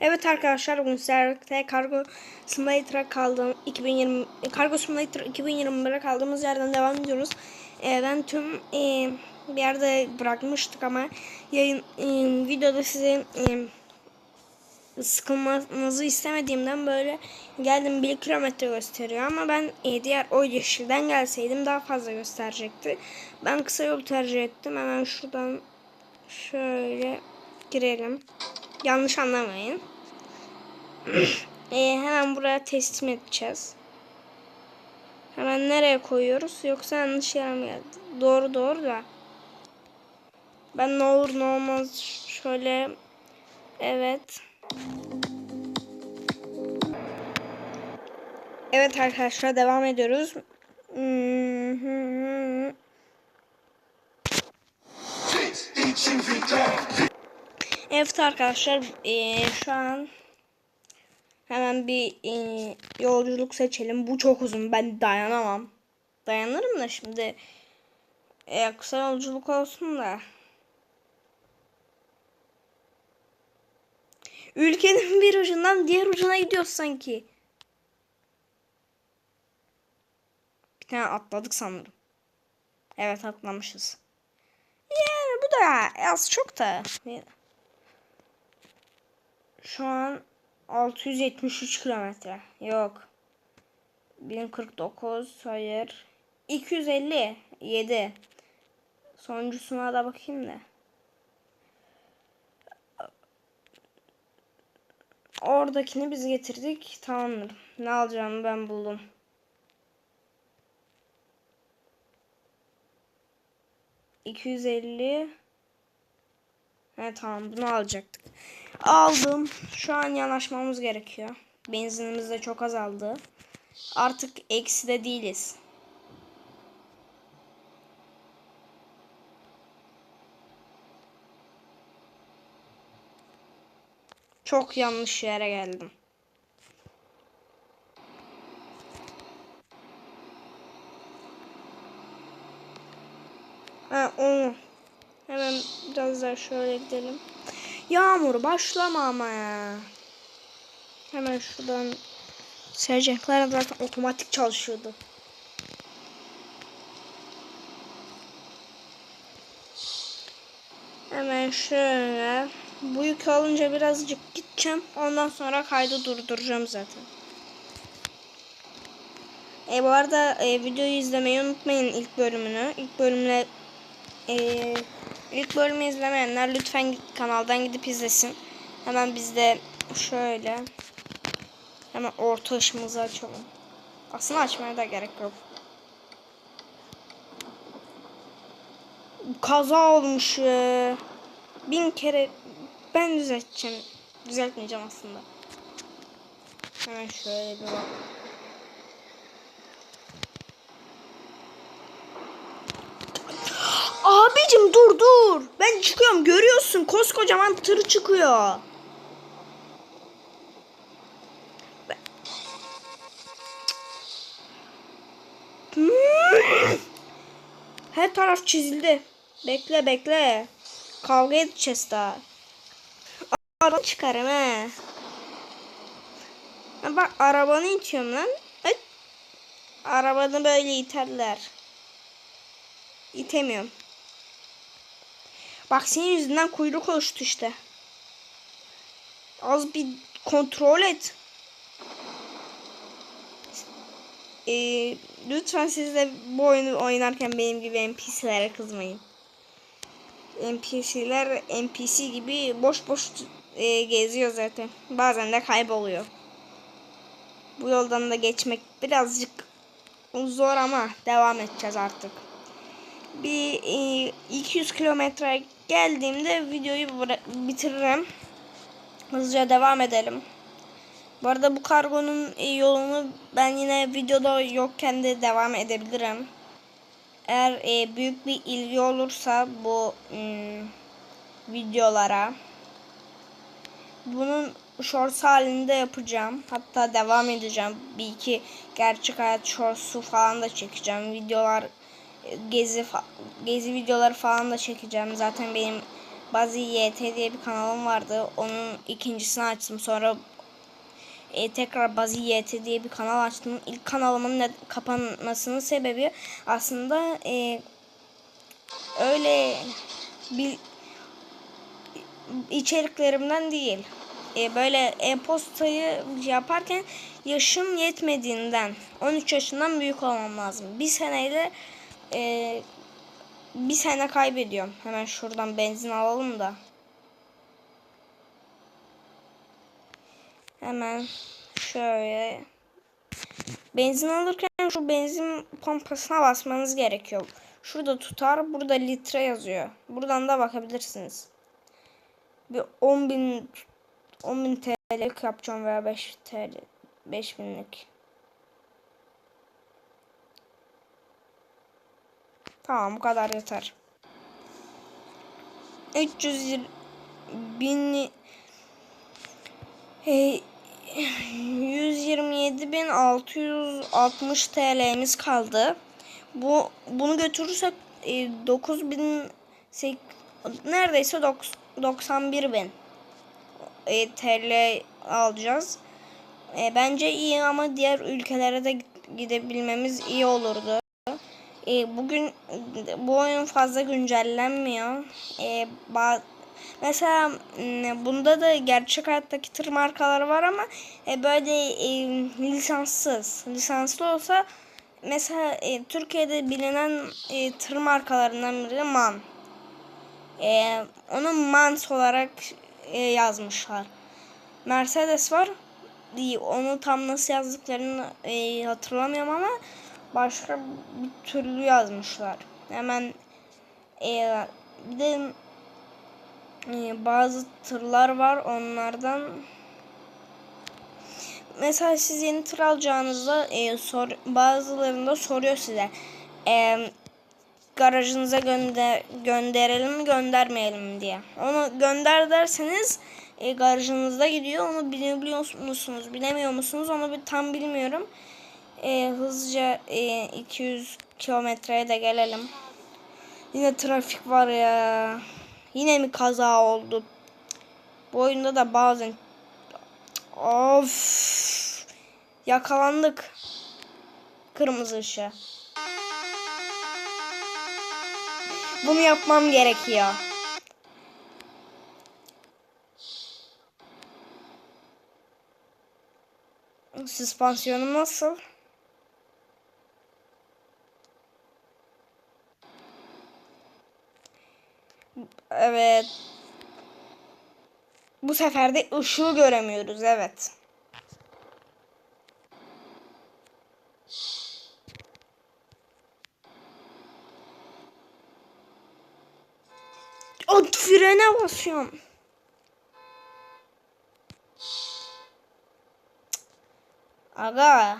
Evet arkadaşlar bugün sizlerle Cargo Simulator'a kaldığım 2020 Cargo Simulator 2021'e kaldığımız yerden devam ediyoruz. Ee, ben tüm e, bir yerde bırakmıştık ama yayın e, videoda size e, sıkılmanızı istemediğimden böyle geldim 1 kilometre gösteriyor ama ben e, diğer o yeşilden gelseydim daha fazla gösterecekti. Ben kısa yol tercih ettim. Hemen şuradan şöyle girelim. Yanlış anlamayın. e, hemen buraya teslim edeceğiz. Hemen nereye koyuyoruz? Yoksa yanlış yere mi geldi? Doğru doğru da. Ben ne olur ne olmaz şöyle evet. Evet arkadaşlar devam ediyoruz. Evet arkadaşlar eee, şu an hemen bir eee, yolculuk seçelim. Bu çok uzun. Ben dayanamam. Dayanırım da şimdi eee, kısa yolculuk olsun da. Ülkenin bir ucundan diğer ucuna gidiyoruz sanki. Bir tane atladık sanırım. Evet atlamışız. Yani bu da az çok da. Şu an 673 kilometre. Yok. 1049 hayır. 257 Sonuncusuna da bakayım da. Oradakini biz getirdik. Tamamdır. Ne alacağımı ben buldum. İki yüz elli. He tamam bunu alacaktık. Aldım. Şu an yanaşmamız gerekiyor. Benzinimiz de çok azaldı. Artık eksi de değiliz. Çok yanlış yere geldim. Ha onu. Hemen biraz daha şöyle gidelim. Yağmur başlama ama ya. Hemen şuradan sercekler zaten otomatik çalışıyordu. Hemen şöyle. Bu yük alınca birazcık gideceğim. Ondan sonra kaydı durduracağım zaten. E, bu arada e, videoyu izlemeyi unutmayın ilk bölümünü. İlk bölümle e, ilk bölümü izlemeyenler lütfen kanaldan gidip izlesin. Hemen biz de şöyle hemen orta ışığımızı açalım. Aslında açmaya da gerek yok. Kaza olmuş. Bin kere ben düzelteceğim. Düzeltmeyeceğim aslında. Hemen şöyle bir bak. Abicim dur dur. Ben çıkıyorum görüyorsun koskocaman tır çıkıyor. Her taraf çizildi. Bekle bekle. Kavga edeceğiz daha. Araba çıkarım he. Bak arabanı itiyorum lan. Arabanı böyle iterler. İtemiyorum. Bak senin yüzünden kuyruk oluştu işte. Az bir kontrol et. Ee, lütfen siz de bu oyunu oynarken benim gibi NPC'lere kızmayın. NPC'ler NPC gibi boş boş e, geziyor zaten. Bazen de kayboluyor. Bu yoldan da geçmek birazcık zor ama devam edeceğiz artık. Bir e, 200 kilometre geldiğimde videoyu bitiririm. Hızlıca devam edelim. Bu arada bu kargonun e, yolunu ben yine videoda yokken de devam edebilirim. Eğer e, büyük bir ilgi olursa bu ım, videolara bunun shorts halinde yapacağım. Hatta devam edeceğim. Bir iki gerçek hayat shorts'u falan da çekeceğim. Videolar gezi gezi videoları falan da çekeceğim. Zaten benim Bazı YT diye bir kanalım vardı. Onun ikincisini açtım. Sonra e, tekrar Bazı YT diye bir kanal açtım. İlk kanalımın ne, kapanmasının sebebi aslında e, öyle bir içeriklerimden değil. E, böyle e-postayı yaparken yaşım yetmediğinden 13 yaşından büyük olmam lazım. Bir seneyle e, bir sene kaybediyorum. Hemen şuradan benzin alalım da. Hemen şöyle benzin alırken şu benzin pompasına basmanız gerekiyor. Şurada tutar, burada litre yazıyor. Buradan da bakabilirsiniz. Bir 10 bin 10 bin TL'lik yapacağım veya 5 TL 5 binlik. Tamam bu kadar yeter. 300 bin e, 127.660 TL'miz kaldı. Bu bunu götürürsek e, 9000 sek- neredeyse 91 bin e, TL alacağız. E, bence iyi ama diğer ülkelere de gidebilmemiz iyi olurdu. E, bugün bu oyun fazla güncellenmiyor. E, ba- mesela bunda da gerçek hayattaki tır markaları var ama e, böyle e, lisanssız. Lisanslı olsa mesela e, Türkiye'de bilinen e, tır markalarından biri MAN. E, onu MANS olarak e, yazmışlar. Mercedes var. Onu tam nasıl yazdıklarını e, hatırlamıyorum ama başka bir türlü yazmışlar. Hemen e, bir de e, bazı tırlar var onlardan mesela siz yeni tır alacağınızda e, sor, bazılarında soruyor size e, garajınıza gönder gönderelim mi göndermeyelim mi diye. Onu gönder derseniz e, garajınızda gidiyor. Onu bilebiliyor musunuz bilemiyor musunuz onu bir tam bilmiyorum. E, hızlıca e, 200 kilometreye de gelelim. Yine trafik var ya. Yine mi kaza oldu? Bu oyunda da bazen of yakalandık. Kırmızı ışığı. Bunu yapmam gerekiyor. Süspansiyonum nasıl? Evet. Bu sefer de ışığı göremiyoruz. Evet. O frene basıyorum. Aga.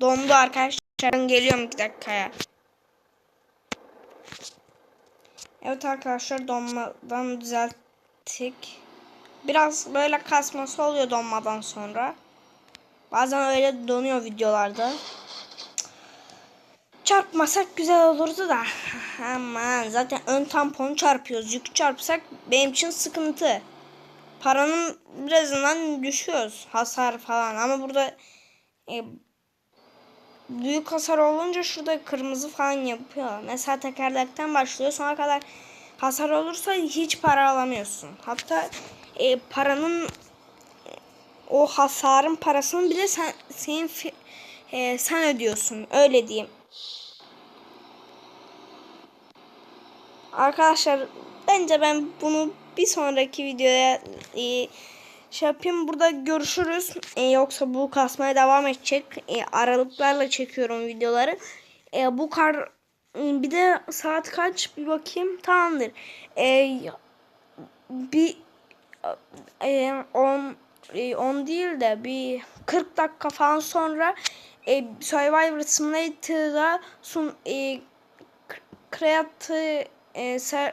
Dondu arkadaşlar. Geliyorum bir dakikaya. Evet arkadaşlar donmadan düzelttik. Biraz böyle kasması oluyor donmadan sonra. Bazen öyle donuyor videolarda. Çarpmasak güzel olurdu da. Aman zaten ön tamponu çarpıyoruz. Yük çarpsak benim için sıkıntı. Paranın birazından düşüyoruz. Hasar falan ama burada e, büyük hasar olunca şurada kırmızı falan yapıyor. Mesela tekerlekten başlıyor sonra kadar hasar olursa hiç para alamıyorsun. Hatta e, paranın o hasarın parasını bile sen senin e, sen ödüyorsun. Öyle diyeyim. Arkadaşlar bence ben bunu bir sonraki videoya e, şey yapayım. Burada görüşürüz. E, yoksa bu kasmaya devam edecek. E, aralıklarla çekiyorum videoları. E, bu kar e, bir de saat kaç bir bakayım. Tamamdır. E, bir e, 10 e, 10 değil de bir 40 dakika falan sonra e, Survivor Simulator'da sun e, create e, ser,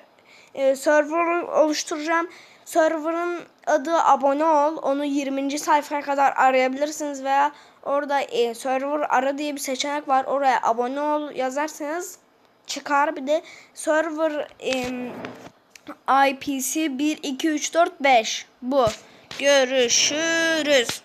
e, server oluşturacağım. Server'ın adı abone ol. Onu 20. sayfaya kadar arayabilirsiniz veya orada e, server ara diye bir seçenek var. Oraya abone ol yazarsanız çıkar. Bir de server e, IPC 1 2 3 4 5 bu. Görüşürüz.